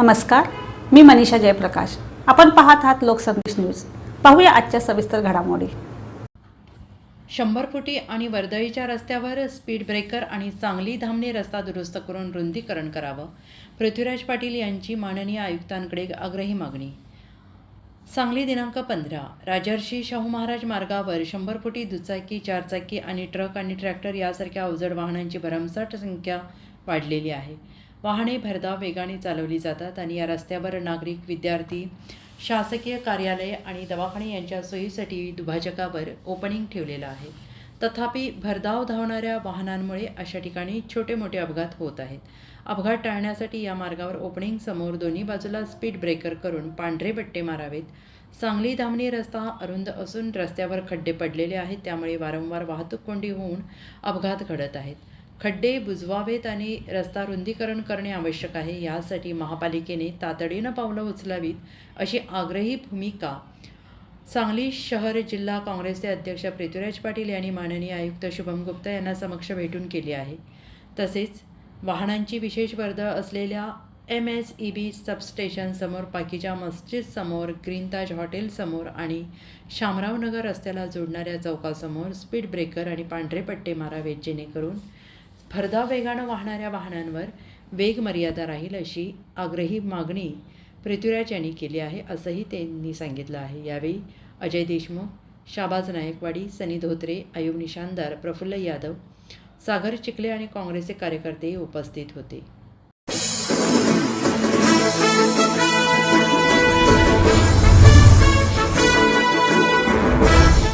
नमस्कार मी मनीषा जयप्रकाश. आपण पाहत आहात लोकसंदेश न्यूज. पाहूया आजच्या सविस्तर घडामोडी. शंभर फुटी आणि वर्दळीच्या रस्त्यावर स्पीड ब्रेकर आणि सांगली धामणी रस्ता दुरुस्त करून रुंदीकरण करावं. पृथ्वीराज पाटील यांची माननीय आयुक्तांकडे आग्रही मागणी. सांगली दिनांक पंधरा राजर्षी शाहू महाराज मार्गावर शंभर फुटी दुचाकी चारचाकी आणि ट्रक आणि ट्रॅक्टर यासारख्या अवजड वाहनांची भरमसाठ संख्या वाढलेली आहे. वाहने भरधाव वेगाने चालवली जातात आणि या रस्त्यावर नागरिक विद्यार्थी शासकीय कार्यालय आणि दवाखाने यांच्या सोयीसाठी दुभाजकावर ओपनिंग ठेवलेलं आहे. तथापि भरधाव धावणाऱ्या वाहनांमुळे अशा ठिकाणी छोटे मोठे अपघात होत आहेत. अपघात टाळण्यासाठी या मार्गावर ओपनिंग समोर दोन्ही बाजूला स्पीड ब्रेकर करून पांढरे पट्टे मारावेत. सांगली धामणी रस्ता अरुंद असून रस्त्यावर खड्डे पडलेले आहेत त्यामुळे वारंवार वाहतूक कोंडी होऊन अपघात घडत आहेत. खड्डे बुजवावेत आणि रस्ता रुंदीकरण करणे आवश्यक आहे. यासाठी महापालिकेने तातडीनं पावलं उचलावीत अशी आग्रही भूमिका सांगली शहर जिल्हा काँग्रेसचे अध्यक्ष पृथ्वीराज पाटील यांनी माननीय आयुक्त शुभम गुप्ता यांना समक्ष भेटून केली आहे. तसेच वाहनांची विशेष वर्दळ असलेल्या एम एस ई बी सबस्टेशनसमोर पाकिजा मस्जिदसमोर ग्रीन ताज हॉटेलसमोर आणि शामरावनगर रस्त्याला जोडणाऱ्या चौकासमोर स्पीड ब्रेकर आणि पांढरे पट्टे मारावेत जेणेकरून भरधाव वेगानं वाहणाऱ्या वाहनांवर वेग मर्यादा राहील अशी आग्रही मागणी पृथ्वीराज यांनी केली आहे असंही त्यांनी सांगितलं आहे. यावेळी अजय देशमुख शाबाज नायकवाडी सनी धोत्रे आयुब निशानदार प्रफुल्ल यादव सागर चिखले आणि काँग्रेसचे कार्यकर्तेही उपस्थित होते.